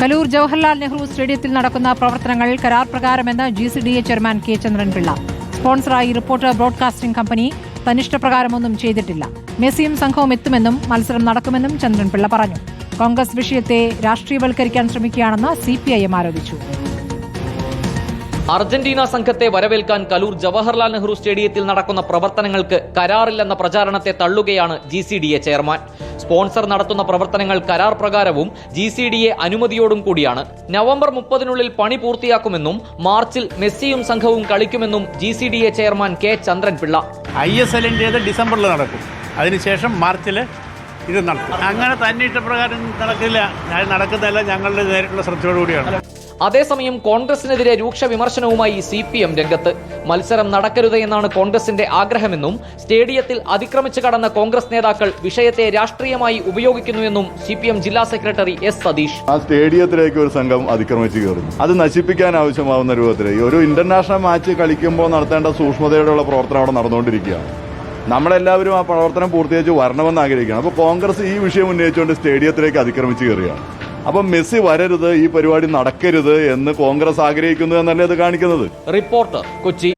കലൂർ ജവഹർലാൽ നെഹ്റു സ്റ്റേഡിയത്തിൽ നടക്കുന്ന പ്രവർത്തനങ്ങൾ കരാർ പ്രകാരമെന്ന് G C D A chairman K Chandranpillai. സ്പോൺസറായി reporter broadcasting company തനിഷ്ടപ്രകാരമൊന്നും ചെയ്തിട്ടില്ല. മെസ്സിയും സംഘവും എത്തുമെന്നും മത്സരം നടക്കുമെന്നും ചന്ദ്രൻപിള്ള പറഞ്ഞു. കോൺഗ്രസ് വിഷയത്തെ രാഷ്ട്രീയവൽക്കരിക്കാൻ ശ്രമിക്കുകയാണെന്ന് സി പി ഐ എം ആരോപിച്ചു. അർജന്റീന സംഘത്തെ വരവേൽക്കാൻ കലൂർ ജവഹർലാൽ നെഹ്റു സ്റ്റേഡിയത്തിൽ നടക്കുന്ന പ്രവർത്തനങ്ങൾക്ക് കരാറില്ലെന്ന പ്രചാരണത്തെ തള്ളുകയാണ് G C D A chairman. Sponsor നടത്തുന്ന പ്രവർത്തനങ്ങൾ കരാർ പ്രകാരവും ജി സി ഡി എ അനുമതിയോടും കൂടിയാണ്. നവംബർ മുപ്പതിനുള്ളിൽ പണി പൂർത്തിയാക്കുമെന്നും മാർച്ചിൽ മെസ്സിയും സംഘവും കളിക്കുമെന്നും G C D A chairman K Chandranpillai. I S എല്ലിന്റേത് ഡിസംബറിൽ നടക്കും. അതിനുശേഷം മാർച്ചിൽ ഇത് നടത്തും അങ്ങനെ തന്നെ ഇഷ്ടപ്രകാരം നടക്കില്ല. നടക്കുന്നതല്ല ഞങ്ങളുടെ നേരിട്ടുള്ള ശ്രദ്ധയോടുകൂടിയാണ്. അതേസമയം കോൺഗ്രസിനെതിരെ രൂക്ഷ വിമർശനവുമായി സി പി എം രംഗത്ത്. മത്സരം നടക്കരുത് എന്നാണ് കോൺഗ്രസിന്റെ ആഗ്രഹമെന്നും സ്റ്റേഡിയത്തിൽ അതിക്രമിച്ചു കടന്ന കോൺഗ്രസ് നേതാക്കൾ വിഷയത്തെ രാഷ്ട്രീയമായി ഉപയോഗിക്കുന്നുവെന്നും സി പി എം ജില്ലാ സെക്രട്ടറി എസ് സതീഷ്. ആ സ്റ്റേഡിയത്തിലേക്ക് ഒരു സംഘം അതിക്രമിച്ചു കയറുന്നു. അത് നശിപ്പിക്കാൻ ആവശ്യമാവുന്ന രൂപത്തിൽ ഒരു ഇന്റർനാഷണൽ മാച്ച് കളിക്കുമ്പോൾ നടത്തേണ്ട സൂക്ഷ്മതയോടെയുള്ള പ്രവർത്തനം അവിടെ നടന്നുകൊണ്ടിരിക്കുകയാണ്. നമ്മളെല്ലാവരും ആ പ്രവർത്തനം പൂർത്തീകരിച്ച് വരണമെന്ന് ആഗ്രഹിക്കുകയാണ്. അപ്പോൾ കോൺഗ്രസ് ഈ വിഷയം ഉന്നയിച്ചുകൊണ്ട് സ്റ്റേഡിയത്തിലേക്ക് അതിക്രമിച്ച് കയറുകയാണ്. അപ്പം മെസ്സി വരരുത് ഈ പരിപാടി നടക്കരുത് എന്ന് കോൺഗ്രസ് ആഗ്രഹിക്കുന്നു എന്നല്ലേ ഇത് കാണിക്കുന്നത്? റിപ്പോർട്ടർ കൊച്ചി